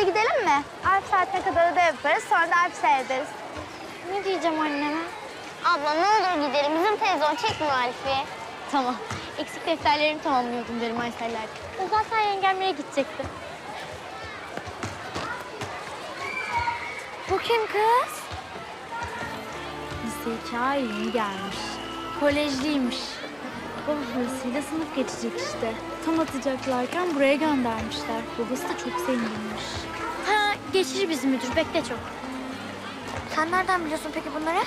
Hadi gidelim mi? Alp saatine kadar da yaparız. Sonra da Alp seyrederiz. Ne diyeceğim anneme? Abla ne olur gidelim. Bizim televizyon çekmiyor Alp'i. Tamam. Eksik defterlerimi tamamlıyordum derim Aysel'ler. O zaten yengemlere gidecekti. Bu kim kız? Lise 2 ay yeni gelmiş. Kolejliymiş. Babasıyla sınıf geçecek işte. Tam atacaklarken buraya göndermişler. Babası da çok sevinmiş. Ha geçici bizim müdür. Bekle çok. Sen nereden biliyorsun peki bunları?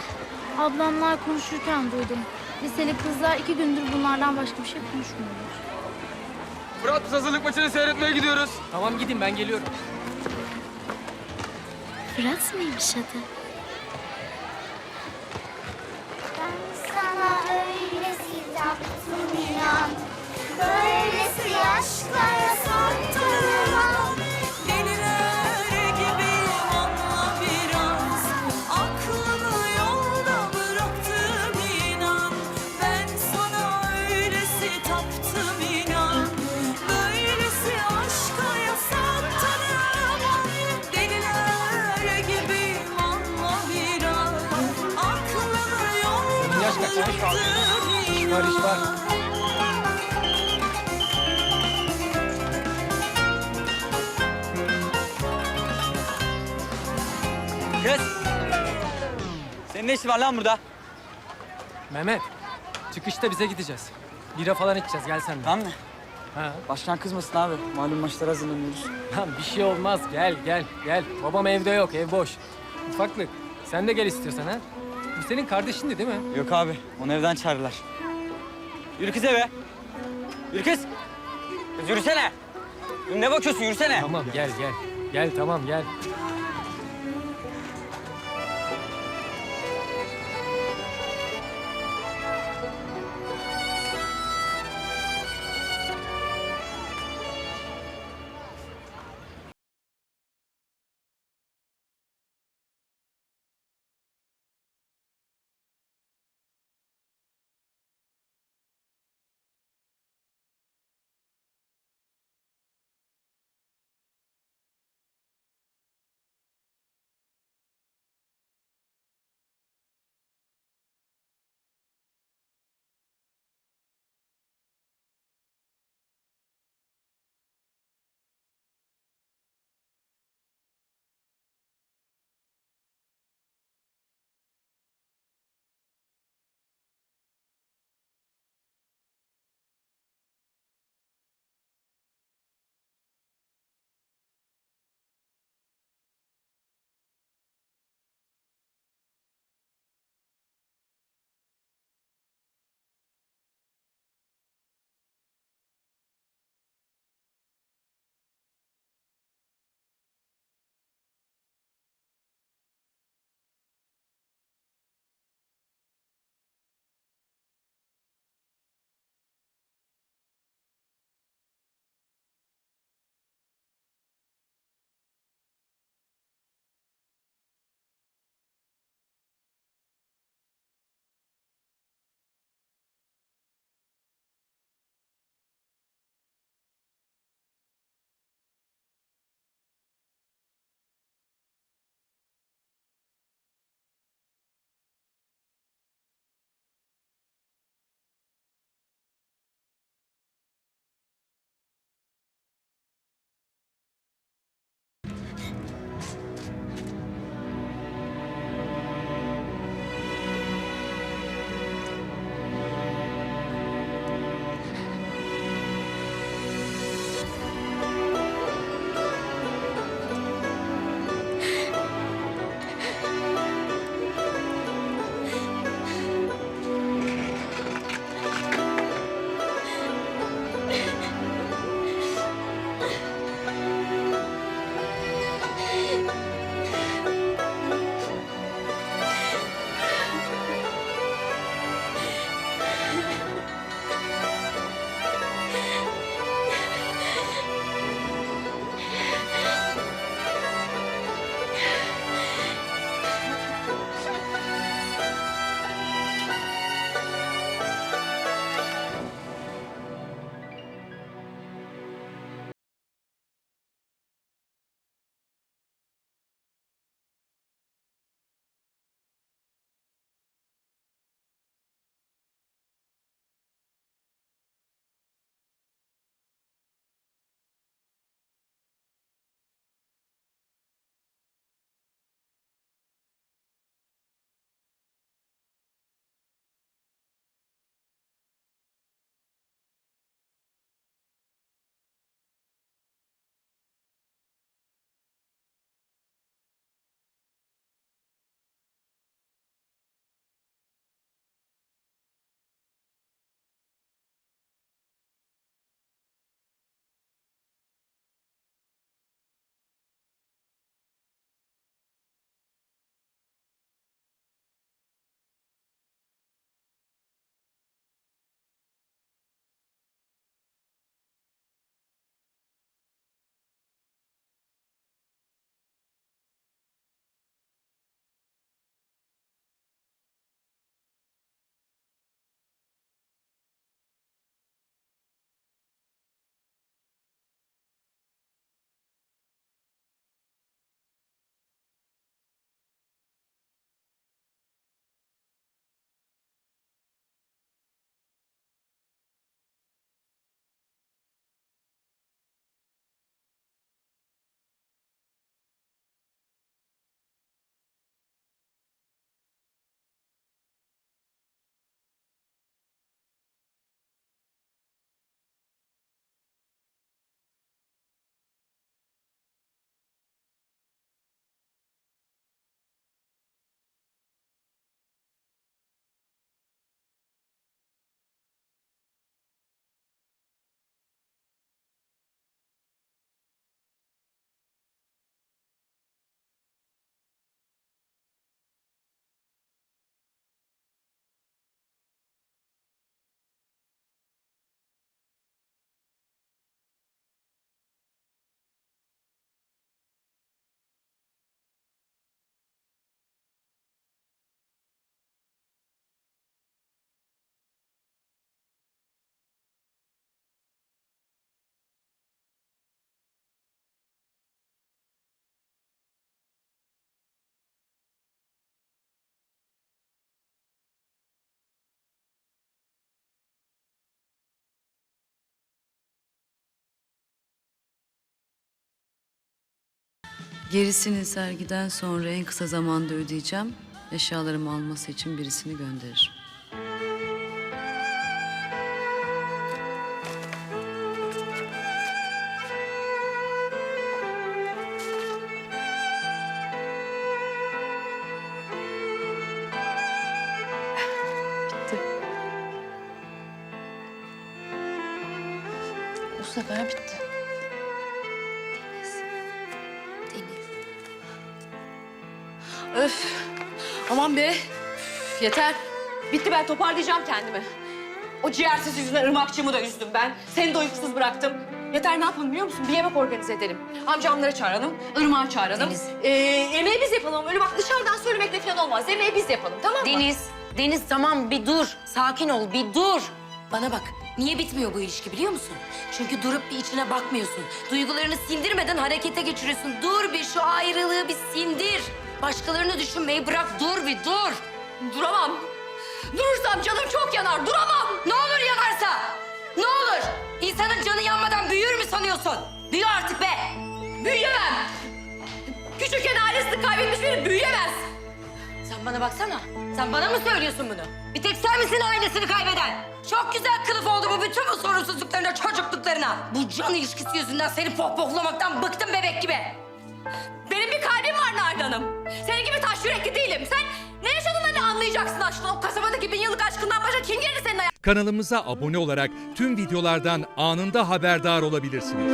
Ablamlar konuşurken duydum. Liseli kızlar iki gündür bunlardan başka bir şey konuşmuyorlar. Fırat biz hazırlık maçını seyretmeye gidiyoruz. Tamam gidin ben geliyorum. Fırat mıymış adı? İş var. Kız. Senin ne işin var lan burada? Mehmet çıkışta bize gideceğiz. Bira falan içeceğiz gel sen de. Tamam mı? Ha. Başkan kızmasın abi. Malum maçlara hazırlanıyoruz. Lan bir şey olmaz gel gel gel. Babam evde yok ev boş. Ufaklık sen de gel istiyorsan ha. Bu senin kardeşindi değil mi? Yok abi. Onu evden çağırırlar. Yürü kız eve. Yürü kız. Yürüsene. Ne bakıyorsun yürüsene. Tamam gel gel. Gel tamam gel. Gerisini sergiden sonra en kısa zamanda ödeyeceğim. Eşyalarımı alması için birisini gönderirim. Bu sefer bitti. Öf. Aman be. Üf, yeter. Bitti ben toparlayacağım kendimi. O ciğersiz yüzünden ırmakçımı da üzdüm ben. Seni de uykusuz bıraktım. Yeter ne yapalım biliyor musun? Bir yemek organize edelim. Amcamları çağıralım, ırmağı çağıralım. Deniz. Ee, yemeği biz yapalım. Öyle bak dışarıdan söylemekle falan olmaz. Yemeği biz yapalım tamam mı? Deniz, Deniz tamam bir dur. Sakin ol, bir dur. Bana bak, niye bitmiyor bu ilişki biliyor musun? Çünkü durup bir içine bakmıyorsun. Duygularını sindirmeden harekete geçiriyorsun. Dur bir şu ayrılığı bir sindir. Başkalarını düşünmeyi bırak, dur bir dur. Duramam. Durursam canım çok yanar. Duramam. Ne olur yanarsa, ne olur. İnsanın canı yanmadan büyür mü sanıyorsun? Büyü artık be. Büyüyemem. Küçükken ailesini kaybetmiş biri büyüyemez. Sen bana baksana. Sen bana mı söylüyorsun bunu? Bir tek sen misin ailesini kaybeden? Çok güzel kılıf oldu bu bütün bu sorumsuzluklarına, çocukluklarına. Bu can ilişkisi yüzünden seni pohpohlamaktan bıktım bebek gibi. Benim bir kalbim var Nalan Hanım. Senin gibi taş yürekli değilim. Sen ne yaşadığını ne anlayacaksın aşkına? O kasabadaki bin yıllık aşkından başka kim geldi senin hayatına? Kanalımıza abone olarak tüm videolardan anında haberdar olabilirsiniz.